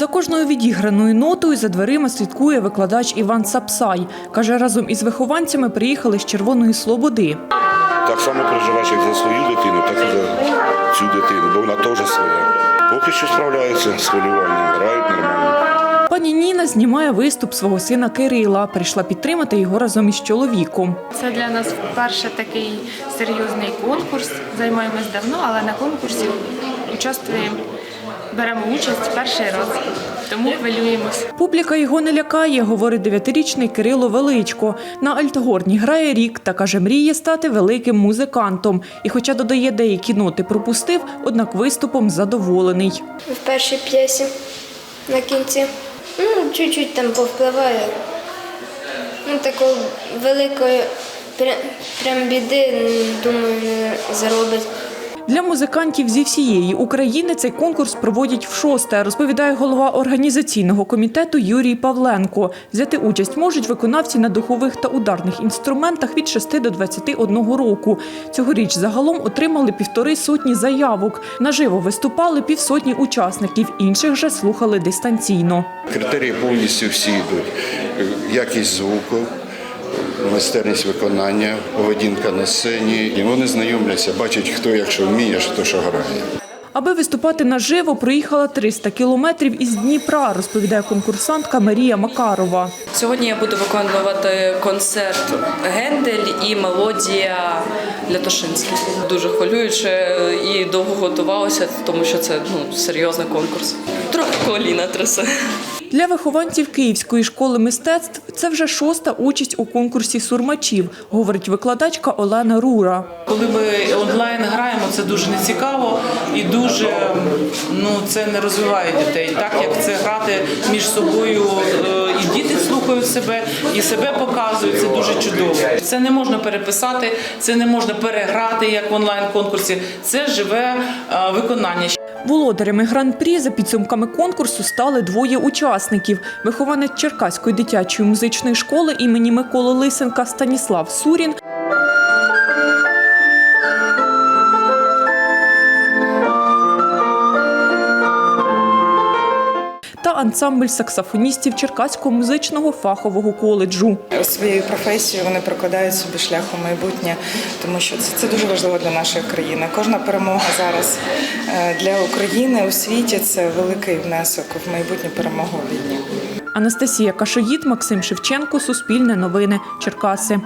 За кожною відіграною нотою за дверима слідкує викладач Іван Сапсай. Каже, разом із вихованцями приїхали з Червоної Слободи. Так само переживаєш як за свою дитину, так і за цю дитину, бо вона теж своя. Поки що справляються з хвилюванням, грають нормально. Пані Ніна знімає виступ свого сина Кирила. Прийшла підтримати його разом із чоловіком. Це для нас вперше такий серйозний конкурс. Займаємось давно, але на конкурсі участвуємо, беремо участь перший раз, тому хвилюємось. Публіка його не лякає, говорить дев'ятирічний Кирило Величко. На альтгорні грає рік та каже, мріє стати великим музикантом. І, хоча додає деякі ноти пропустив, однак виступом задоволений. в першій п'єсі на кінці. Ну, чуть-чуть там повпливає. Ну, такої великої прям, прям біди, думаю, не заробить. Для музикантів зі всієї України цей конкурс проводять в шосте, розповідає голова організаційного комітету Юрій Павленко. Взяти участь можуть виконавці на духових та ударних інструментах від 6 до 21 року. Цьогоріч загалом отримали півтори сотні заявок. Наживо виступали півсотні учасників, інших же слухали дистанційно. Критерії повністю всі йдуть. Якість звуку, майстерність виконання, поведінка на сцені. І вони знайомляться, бачать, хто як що вміє, хто що грає. Аби виступати наживо, проїхала 300 кілометрів із Дніпра, розповідає конкурсантка Марія Макарова. Сьогодні я буду виконувати концерт Гендель і мелодія Лятошинський. Дуже хвилююче і довго готувалася, тому що це ну, серйозний конкурс. Трохи коліна трясе. Для вихованців Київської школи мистецтв це вже шоста участь у конкурсі сурмачів, говорить викладачка Олена Рура. Коли ми онлайн граємо, це дуже нецікаво і дуже ну це не розвиває дітей. Так як це грати між собою, е, і діти слухають себе, і себе показують. Це дуже чудово. Це не можна переписати, це не можна переграти як в онлайн конкурсі. Це живе е, виконання. Володарями гран-прі за підсумками конкурсу стали двоє учасників: вихованець Черкаської дитячої музичної школи імені Миколи Лисенка Станіслав Сурін. Та ансамбль саксофоністів Черкаського музичного фахового коледжу. своєю професією вони прокладають собі шлях у майбутнє, тому що це, це дуже важливо для нашої країни. Кожна перемога зараз е, для України у світі це великий внесок в майбутню перемогу у війні. Анастасія Кашоїд, Максим Шевченко, Суспільне новини, Черкаси.